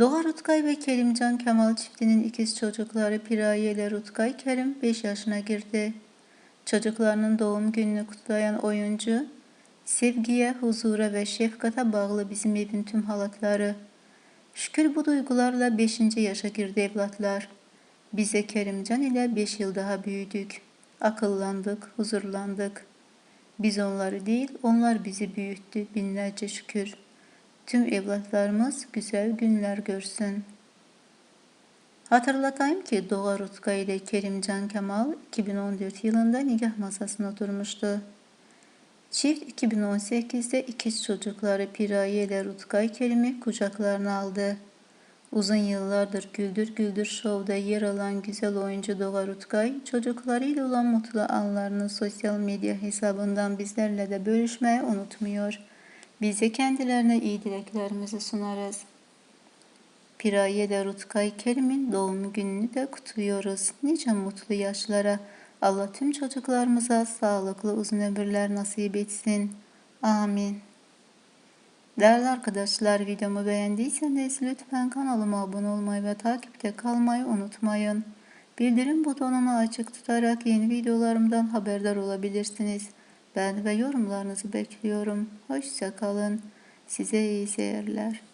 Doğa Rutkay ve Kerimcan Kemal çiftinin ikiz çocukları Piraye ile Rutkay Kerim 5 yaşına girdi. Çocuklarının doğum gününü kutlayan oyuncu, sevgiye, huzura ve şefkate bağlı bizim evin tüm halatları. Şükür bu duygularla 5. yaşa girdi evlatlar. Bize Kerimcan ile 5 yıl daha büyüdük. Akıllandık, huzurlandık. Biz onları değil, onlar bizi büyüttü binlerce şükür. Tüm evlatlarımız güzel günler görsün. Hatırlatayım ki Doğa Rutka ile Kerimcan Kemal 2014 yılında nikah masasına oturmuştu. Çift 2018'de ikiz çocukları Piraye ile Rutkay Kerim'i kucaklarına aldı. Uzun yıllardır Güldür Güldür Show'da yer alan güzel oyuncu Doğa Rutkay, çocuklarıyla olan mutlu anlarını sosyal medya hesabından bizlerle de bölüşmeyi unutmuyor. Biz de kendilerine iyi dileklerimizi sunarız. Piraye de Rutkay Kerim'in doğum gününü de kutluyoruz. Nice mutlu yaşlara Allah tüm çocuklarımıza sağlıklı uzun ömürler nasip etsin. Amin. Değerli arkadaşlar videomu beğendiyseniz lütfen kanalıma abone olmayı ve takipte kalmayı unutmayın. Bildirim butonunu açık tutarak yeni videolarımdan haberdar olabilirsiniz. Ben ve yorumlarınızı bekliyorum. Hoşça kalın. Size iyi seyirler.